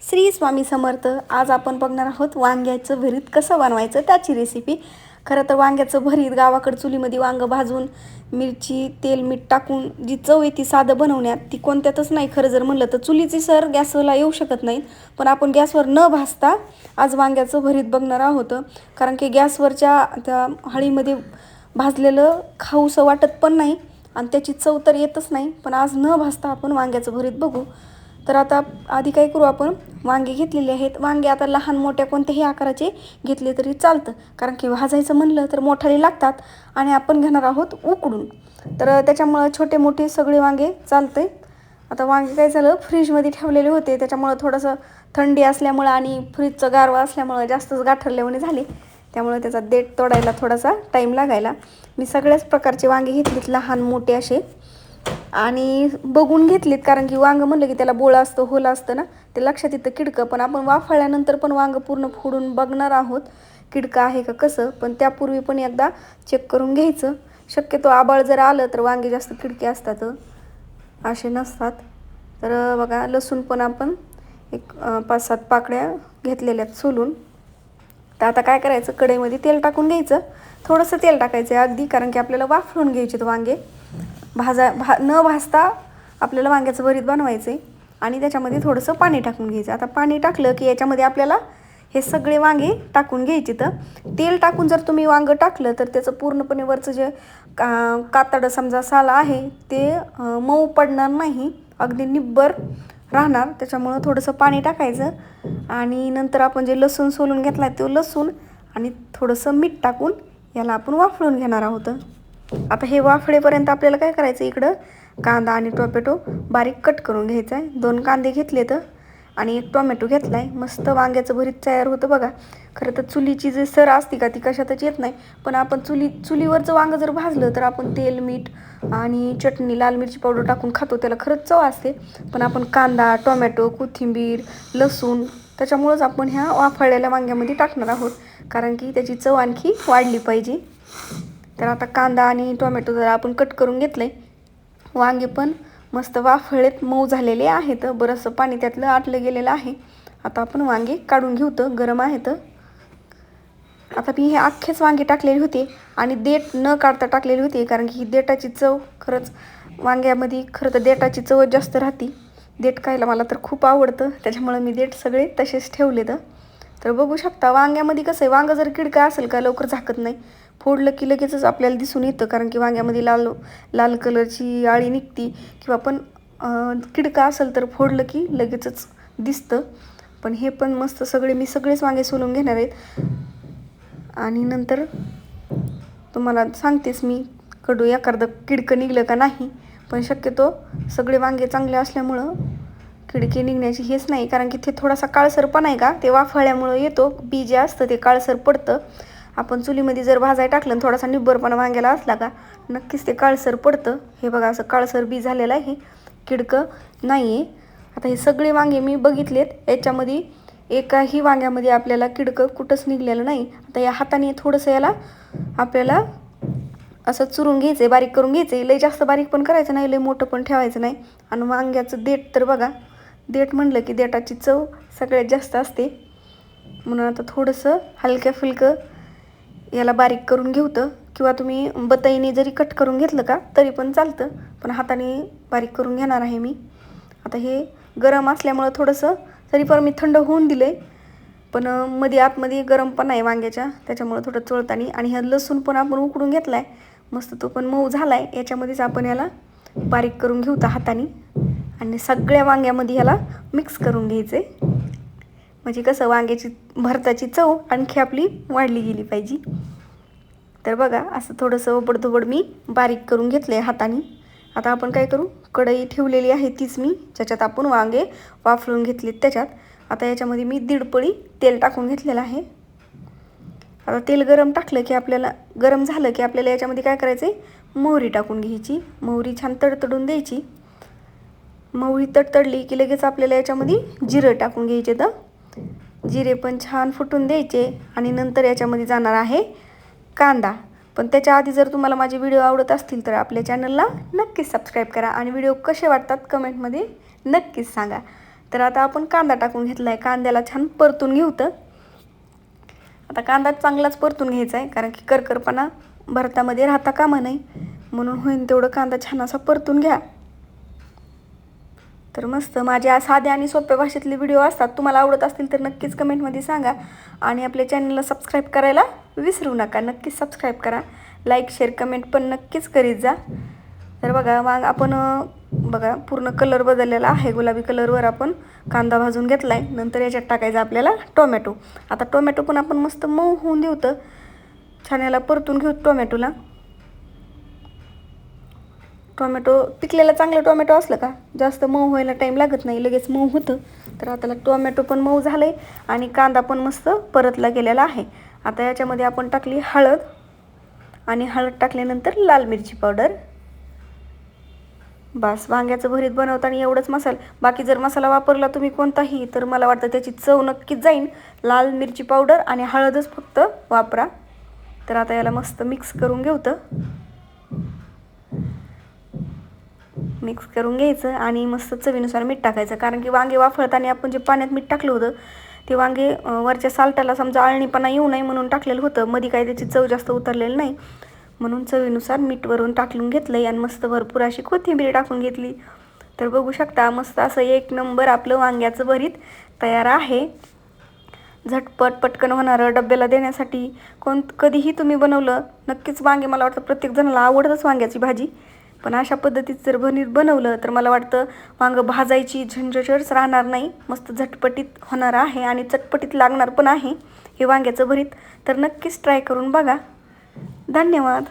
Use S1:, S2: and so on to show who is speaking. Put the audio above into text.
S1: श्री स्वामी समर्थ आज आपण बघणार आहोत वांग्याचं भरीत कसं बनवायचं त्याची रेसिपी खरं तर वांग्याचं भरीत गावाकडं चुलीमध्ये वांगं भाजून मिरची तेल मीठ टाकून जी चव आहे ती साधं बनवण्यात ती कोणत्यातच नाही. खरं जर म्हणलं तर चुलीची सर गॅसला येऊ शकत नाहीत पण आपण गॅसवर न भाजता आज वांग्याचं भरीत बघणार आहोत. कारण की गॅसवरच्या त्या हळीमध्ये भाजलेलं खाऊसं वाटत पण नाही आणि त्याची चव तर येतच नाही. पण आज न भाजता आपण वांग्याचं भरीत बघू. तर आता आधी काय करू आपण? वांगे घेतलेले आहेत. वांगे आता लहान मोठ्या कोणत्याही आकाराचे घेतले तरी चालतं. कारण की भाजायचं म्हणलं तर मोठाले लागतात आणि आपण घेणार आहोत उकडून. तर त्याच्यामुळं छोटे मोठे सगळे वांगे चालतंय. आता वांगे काय झालं? फ्रीजमध्ये ठेवलेले होते. त्याच्यामुळं थोडंसं थंडी असल्यामुळं आणि फ्रीजचं गारवा असल्यामुळं जास्तच गाठरल्यामुळे झाले. त्यामुळे त्याचा देठ तोडायला थोडासा टाईम लागायला. मी सगळ्याच प्रकारचे वांगे घेतलेत लहान मोठे असे. आणि बघून घेतलीत कारण की वांगं म्हणलं की त्याला बोळं असतं होलं असतं ना ते लक्षात येतं किडकं. पण आपण वाफळल्यानंतर पण वांगं पूर्ण फोडून बघणार आहोत किडकं आहे का कसं. पण त्यापूर्वी पण एकदा चेक करून घ्यायचं. शक्यतो आबाळ जर आलं तर वांगे जास्त किडके असतात असे नसतात. तर बघा लसूण पण आपण एक पाच सात पाकड्या घेतलेल्या आहेत सोलून. तर आता काय करायचं? कढईमध्ये तेल टाकून घ्यायचं. थोडंसं तेल टाकायचं आहे अगदी कारण की आपल्याला वाफळून घ्यायचे वांगे. भाजा भा न भाजता आपल्याला वांग्याचं भरीत बनवायचं आहे आणि त्याच्यामध्ये थोडंसं पाणी टाकून घ्यायचं. आता पाणी टाकलं की याच्यामध्ये आपल्याला हे सगळे वांगे टाकून घ्यायचे तर तेल टाकून जर तुम्ही वांगं टाकलं तर त्याचं पूर्णपणे वरचं जे का कातडं समजा साला आहे ते मऊ पडणार नाही. अगदी निब्बर राहणार. त्याच्यामुळं थोडंसं पाणी टाकायचं. आणि नंतर आपण जे लसूण सोलून घेतला आहे तो लसूण आणि थोडंसं मीठ टाकून याला आपण वाफळून घेणार आहोत. आता हे वाफळेपर्यंत आपल्याला काय करायचं इकडं? कांदा आणि टोमॅटो बारीक कट करून घ्यायचा आहे. दोन कांदे घेतले तर. आणि एक टोमॅटो घेतला आहे मस्त वांग्याचं भरीत तयार होतं बघा. खरं तर चुलीची जी सर असते का ती कशातच येत नाही. पण आपण चुली चुलीवरचं वांगं जर भाजलं तर आपण तेल मीठ आणि चटणी लाल मिरची पावडर टाकून खातो. त्याला खरंच चव असते. पण आपण कांदा टोमॅटो कोथिंबीर लसूण त्याच्यामुळंच आपण ह्या वाफळलेल्या वांग्यामध्ये टाकणार आहोत. कारण की त्याची चव आणखी वाढली पाहिजे. तर आता कांदा आणि टोमॅटो जरा आपण कट करून घेतलं आहे वांगे पण मस्त वाफळेत मऊ झालेले आहेत. बरंचसं पाणी त्यातलं आटलं गेलेलं आहे. आता आपण वांगे काढून घेऊ तर गरम आहेत. आता मी हे अख्खेच वांगे टाकलेले होते आणि देठ न काढता टाकलेली होती कारण की ही देठाची चव खरंच वांग्यामध्ये खरं तर देठाची चव जास्त राहते. देठ खायला मला तर खूप आवडतं त्याच्यामुळं मी देठ सगळे तसेच ठेवले तर तर बघू शकता वांग्यामध्ये कसं आहे वांगं जर किडका असेल का लवकर झाकत नाही. फोडलं की लगेचच आपल्याला दिसून येतं कारण की वांग्यामध्ये लाल लाल कलरची आळी निघती. किंवा पण किडका असेल तर फोडलं की लगेचच दिसतं. पण हे पण मस्त सगळे मी सगळेच वांगे सोलून घेणार आहेत. आणि नंतर तुम्हाला सांगतेच मी कडू एखादं किडकं निघलं का नाही. पण शक्यतो सगळे वांगे चांगले असल्यामुळं खिडकी निघण्याची हेच नाही. कारण की ते थोडासा काळसर पण आहे का? ते वाफळ्यामुळं येतो. बी जे असतं ते काळसर पडतं. आपण चुलीमध्ये जर भाजाय टाकलं थोडासा निब्बरपणा वांग्याला असला का नक्कीच ते काळसर पडतं. हे बघा असं काळसर बी झालेलं आहे. किडकं नाही आहे आता हे सगळे वांगे मी बघितलेत. याच्यामध्ये एकाही वांग्यामध्ये आपल्याला किडकं कुठंच निघलेलं नाही. आता या हाताने थोडंसं याला आपल्याला असं चुरून घ्यायचं आहे बारीक करून घ्यायचं आहे लय जास्त बारीक पण करायचं नाही लय मोठं पण ठेवायचं नाही. आणि वांग्याचं देठ तर बघा देठ म्हणलं की देठाची चव सगळ्यात जास्त असते. म्हणून आता थोडंसं हलक्या फुलकं याला बारीक करून घेवतं किंवा तुम्ही बताईने जरी कट करून घेतलं का तरी पण चालतं. पण हाताने बारीक करून घेणार आहे मी. आता हे गरम असल्यामुळं थोडंसं तरी पण मी थंड होऊन दिलं आहे पण मध्ये आतमध्ये गरम पण आहे वांग्याच्या. त्याच्यामुळं थोडं चोळतानी आणि ह्या लसूण पण आपण उकडून घेतला आहे मस्त तो पण मऊ झाला आहे याच्यामध्येच आपण याला बारीक करून घेऊ हाताने. आणि सगळ्या वांग्यामध्ये ह्याला मिक्स करून घ्यायचे. म्हणजे कसं वांग्याची भरताची चव आणखी आपली वाढली गेली पाहिजे. तर बघा असं थोडंसं ओबडधोबड मी बारीक करून घेतलं आहे हाताने. आता आपण काय करू? कढई ठेवलेली आहे तीच मी. ज्याच्यात आपण वांगे वाफळून घेतलेत त्याच्यात. आता याच्यामध्ये मी दीड पळी तेल टाकून घेतलेलं आहे. आता तेल गरम टाकलं की आपल्याला गरम झालं की आपल्याला याच्यामध्ये काय करायचं आहे मोहरी टाकून घ्यायची. मोहरी छान तडतडून द्यायची. मवळी तडतडली की लगेच आपल्याला याच्यामध्ये जिरं टाकून घ्यायचे तर. जिरे पण छान फुटून द्यायचे आणि नंतर याच्यामध्ये जाणार आहे कांदा. पण त्याच्या आधी जर तुम्हाला माझे व्हिडिओ आवडत असतील तर आपल्या चॅनलला नक्कीच सबस्क्राईब करा आणि व्हिडिओ कसे वाटतात कमेंटमध्ये नक्कीच सांगा. तर आता आपण कांदा टाकून घेतला आहे कांद्याला छान परतून घेऊ तर. आता कांदा चांगलाच परतून घ्यायचा आहे कारण की करकरपणा भरतामध्ये राहता कामा नाही म्हणून होईन तेवढं कांदा छान असा परतून घ्या. तर मस्त माझ्या साध्या आणि सोप्या भाषेतले व्हिडिओ असतात. तुम्हाला आवडत असतील तर नक्कीच कमेंटमध्ये सांगा. आणि आपल्या चॅनलला सबस्क्राईब करायला विसरू नका. नक्कीच सबस्क्राईब करा. लाईक शेअर कमेंट पण नक्कीच करीत जा. तर बघा मग आपण बघा पूर्ण कलर बदललेला आहे. गुलाबी कलरवर आपण कांदा भाजून घेतला आहे नंतर याच्यात टाकायचा आपल्याला टोमॅटो आता टोमॅटो पण आपण मस्त मऊ होऊन देऊ तर. छान याला परतून घेऊ टोमॅटोला टोमॅटो पिकलेलं चांगलं टोमॅटो असलं का? जास्त मऊ व्हायला टाईम लागत नाही लगेच मऊ होतं. तर आता टोमॅटो पण मऊ झालं आहे आणि कांदा पण मस्त परतला गेलेला आहे. आता याच्यामध्ये आपण टाकली हळद आणि हळद टाकल्यानंतर लाल मिरची पावडर. बस वांग्याचं भरीत बनवताना एवढंच मसाला. बाकी जर मसाला वापरला तुम्ही कोणताही तर मला वाटतं त्याची चव नक्कीच जाईन. लाल मिरची पावडर आणि हळदच फक्त वापरा. तर आता याला मस्त मिक्स करून घेऊ मिक्स करून घ्यायचं आणि मस्त चवीनुसार मीठ टाकायचं. कारण की वांगे वाफळताना आपण जे पाण्यात मीठ टाकलं होतं ते वांगे वरच्या साल्टाला समजा आळणीपणा येऊ नये म्हणून टाकलेलं होतं. मध्ये काय त्याची चव जास्त उतरलेली नाही. म्हणून चवीनुसार मीठवरून टाकलून टाकून घेतलं आणि मस्त भरपूर अशी कोथिंबीर टाकून घेतली. तर बघू शकता मस्त असं एक नंबर आपलं वांग्याचं भरीत तयार आहे. झटपट पटकन होणारं डब्याला देण्यासाठी कोण कधीही तुम्ही बनवलं नक्कीच वांगे मला वाटतं प्रत्येक जणाला आवडतच वांग्याची भाजी. पण अशा पद्धतीत जर भरीत बनवलं तर मला वाटतं वांगं भाजायची झंझटच राहणार नाही. मस्त झटपटीत होणार आहे आणि चटपटीत लागणार पण आहे हे वांग्याचं भरीत. तर नक्कीच ट्राय करून बघा. धन्यवाद.